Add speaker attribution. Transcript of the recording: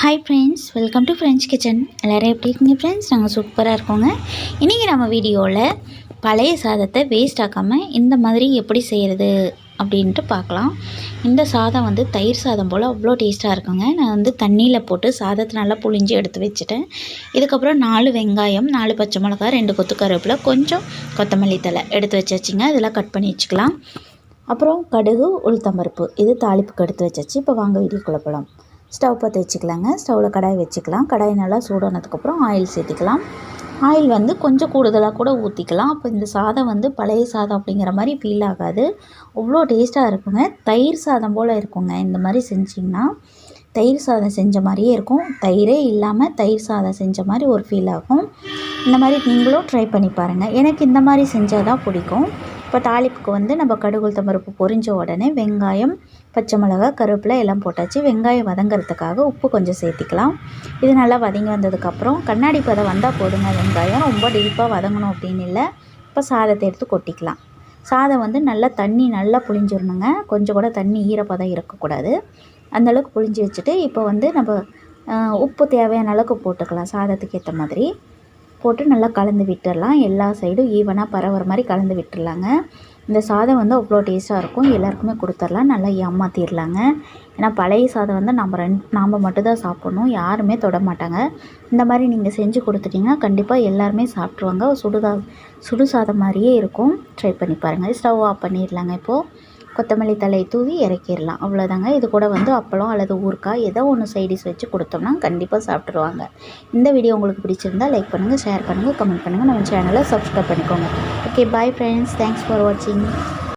Speaker 1: Hi friends welcome to French kitchen எல்லோரும் எப்படி இருக்கீங்க ஃப்ரெண்ட்ஸ் நாங்கள் சூப்பராக இருக்கோங்க. இன்றைக்கி நம்ம வீடியோவில் பழைய சாதத்தை வேஸ்ட் ஆக்காமல் இந்த மாதிரி எப்படி செய்கிறது அப்படின்ட்டு பார்க்கலாம். இந்த சாதம் வந்து தயிர் சாதம் போல் அவ்வளோ டேஸ்ட்டாக இருக்குங்க. நான் வந்து தண்ணியில் போட்டு சாதத்தை நல்லா புழிஞ்சு எடுத்து வச்சுட்டேன். இதுக்கப்புறம் நாலு வெங்காயம் நாலு பச்சை மிளகா ரெண்டு கொத்து கருவேப்பிலை கொஞ்சம் கொத்தமல்லி தலை எடுத்து வச்சாச்சுங்க. இதெல்லாம் கட் பண்ணி வச்சுக்கலாம். அப்புறம் கடுகு உளுத்தம்பருப்பு. இது தாளிப்புக்கு எடுத்து வச்சாச்சு. இப்போ வாங்க வீடியோக்குள்ளே போகலாம் ஸ்டவ் பற்ற வச்சுக்கலாங்க. ஸ்டவ்வில் கடாய் வச்சுக்கலாம். கடாய் நல்லா சூடானதுக்கப்புறம் ஆயில் சேர்த்திக்கலாம். ஆயில் வந்து கொஞ்சம் கூடுதலாக கூட ஊற்றிக்கலாம் அப்போ இந்த சாதம் வந்து பழைய சாதம் அப்படிங்கிற மாதிரி ஃபீல் ஆகாது. அவ்வளோ டேஸ்ட்டாக இருக்குங்க. தயிர் சாதம் போல் இருக்குங்க. இந்த மாதிரி செஞ்சிங்கன்னா தயிர் சாதம் செஞ்ச மாதிரியே இருக்கும். தயிரே இல்லாமல் தயிர் சாதம் செஞ்ச மாதிரி ஒரு ஃபீல் ஆகும். இந்த மாதிரி நீங்களும் ட்ரை பண்ணி பாருங்கள் எனக்கு இந்த மாதிரி செஞ்சால் தான் பிடிக்கும். இப்போ தாளிப்புக்கு வந்து நம்ம கடுகு பருப்பு பொரிஞ்ச உடனே வெங்காயம் பச்சை மிளகா கருவேப்பிலை எல்லாம் போட்டாச்சு. வெங்காயம் வதங்கிறதுக்காக உப்பு கொஞ்சம் சேர்த்திக்கலாம். இது நல்லா வதங்கி வந்ததுக்கப்புறம் கண்ணாடி பதம் வந்தால் போதுங்க. வெங்காயம் ரொம்ப டீப்பாக வதங்கணும் அப்படின்னு இல்லை. இப்போ சாதத்தை எடுத்து கொட்டிக்கலாம். சாதம் வந்து நல்லா தண்ணி நல்லா புளிஞ்சிடணுங்க கொஞ்சம் கூட தண்ணி ஈரப்பதம் இருக்கக்கூடாது. அந்தளவுக்கு புளிஞ்சு வச்சுட்டு இப்போ வந்து நம்ம உப்பு தேவையான அளவுக்கு போட்டுக்கலாம். சாதத்துக்கு ஏற்ற மாதிரி. போட்டு நல்லா கலந்து விட்டுடலாம் எல்லா சைடும் ஈவனாக பரவுற மாதிரி கலந்து விட்டுடலாங்க இந்த சாதம் வந்து அவ்வளோ டேஸ்ட்டாக இருக்கும். எல்லாருக்குமே கொடுத்துர்லாம். நல்லா ஏமாற்றிடலாங்க ஏன்னா பழைய சாதம் வந்து நம்ம ரெண்டு நாம் மட்டும்தான் சாப்பிட்ணும். யாருமே தொட மாட்டாங்க. இந்த மாதிரி நீங்கள் செஞ்சு கொடுத்துட்டிங்கன்னா கண்டிப்பாக எல்லாருமே சாப்பிட்ருவாங்க சுடுதா சுடு சாதம் மாதிரியே இருக்கும். ட்ரை பண்ணி பாருங்கள் ஸ்டவ் ஆஃப் பண்ணிடலாங்க இப்போது கொத்தமல்லி தலை தூவி இறக்கிடலாம். அவ்வளோதாங்க இது கூட வந்து அப்பளம் அல்லது ஊறுக்காய் ஏதோ ஒன்று சைடிஸ் வச்சு கொடுத்தோம்னா கண்டிப்பாக சாப்பிட்ருவாங்க இந்த வீடியோ உங்களுக்கு பிடிச்சிருந்தா லைக் பண்ணுங்கள் ஷேர் பண்ணுங்கள் கமெண்ட் பண்ணுங்கள் நம்ம சேனலை சப்ஸ்கிரைப் பண்ணிக்கோங்க. Okay bye friends thanks for வாட்சிங்